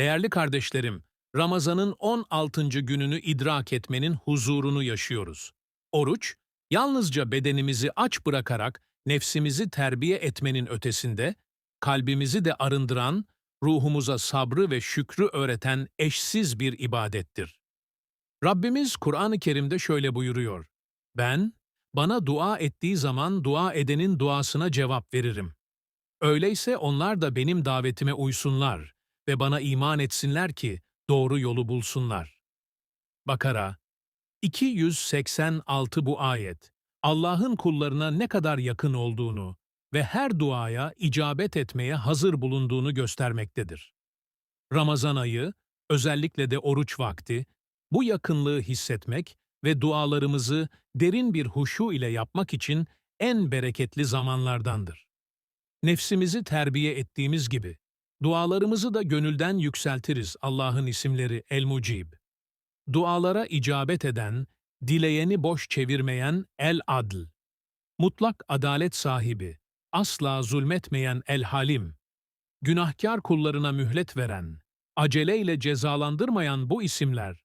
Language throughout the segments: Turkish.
Değerli kardeşlerim, Ramazan'ın 16. gününü idrak etmenin huzurunu yaşıyoruz. Oruç, yalnızca bedenimizi aç bırakarak nefsimizi terbiye etmenin ötesinde, kalbimizi de arındıran, ruhumuza sabrı ve şükrü öğreten eşsiz bir ibadettir. Rabbimiz Kur'an-ı Kerim'de şöyle buyuruyor. Ben, bana dua ettiği zaman dua edenin duasına cevap veririm. Öyleyse onlar da benim davetime uysunlar ve bana iman etsinler ki doğru yolu bulsunlar. Bakara 286 bu ayet, Allah'ın kullarına ne kadar yakın olduğunu ve her duaya icabet etmeye hazır bulunduğunu göstermektedir. Ramazan ayı, özellikle de oruç vakti, bu yakınlığı hissetmek ve dualarımızı derin bir huşu ile yapmak için en bereketli zamanlardandır. Nefsimizi terbiye ettiğimiz gibi, dualarımızı da gönülden yükseltiriz Allah'ın isimleri El-Mucib. Dualara icabet eden, dileyeni boş çevirmeyen El-Adl. Mutlak adalet sahibi, asla zulmetmeyen El-Halim. Günahkar kullarına mühlet veren, aceleyle cezalandırmayan bu isimler,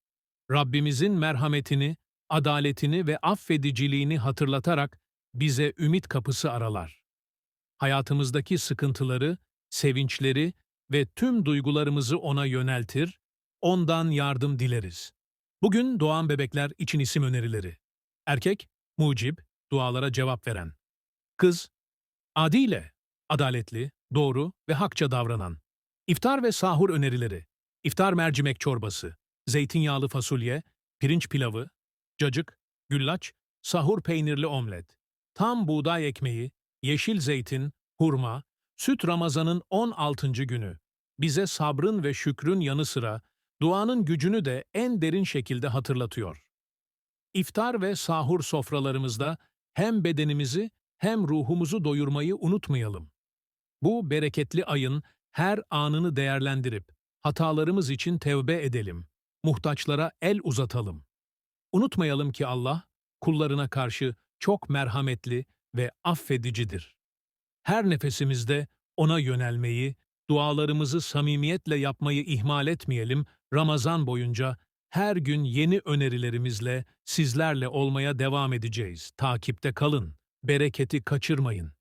Rabbimizin merhametini, adaletini ve affediciliğini hatırlatarak bize ümit kapısı aralar. Hayatımızdaki sıkıntıları, sevinçleri ve tüm duygularımızı ona yöneltir, ondan yardım dileriz. Bugün doğan bebekler için isim önerileri. Erkek, mucib, dualara cevap veren. Kız, adile, adaletli, doğru ve hakça davranan. İftar ve sahur önerileri. İftar mercimek çorbası, zeytinyağlı fasulye, pirinç pilavı, cacık, güllaç, sahur peynirli omlet, tam buğday ekmeği, yeşil zeytin, hurma, süt Ramazan'ın 16. günü. Bize sabrın ve şükrün yanı sıra duanın gücünü de en derin şekilde hatırlatıyor. İftar ve sahur sofralarımızda hem bedenimizi hem ruhumuzu doyurmayı unutmayalım. Bu bereketli ayın her anını değerlendirip hatalarımız için tevbe edelim. Muhtaçlara el uzatalım. Unutmayalım ki Allah kullarına karşı çok merhametli ve affedicidir. Her nefesimizde ona yönelmeyi, dualarımızı samimiyetle yapmayı ihmal etmeyelim. Ramazan boyunca her gün yeni önerilerimizle sizlerle olmaya devam edeceğiz. Takipte kalın. Bereketi kaçırmayın.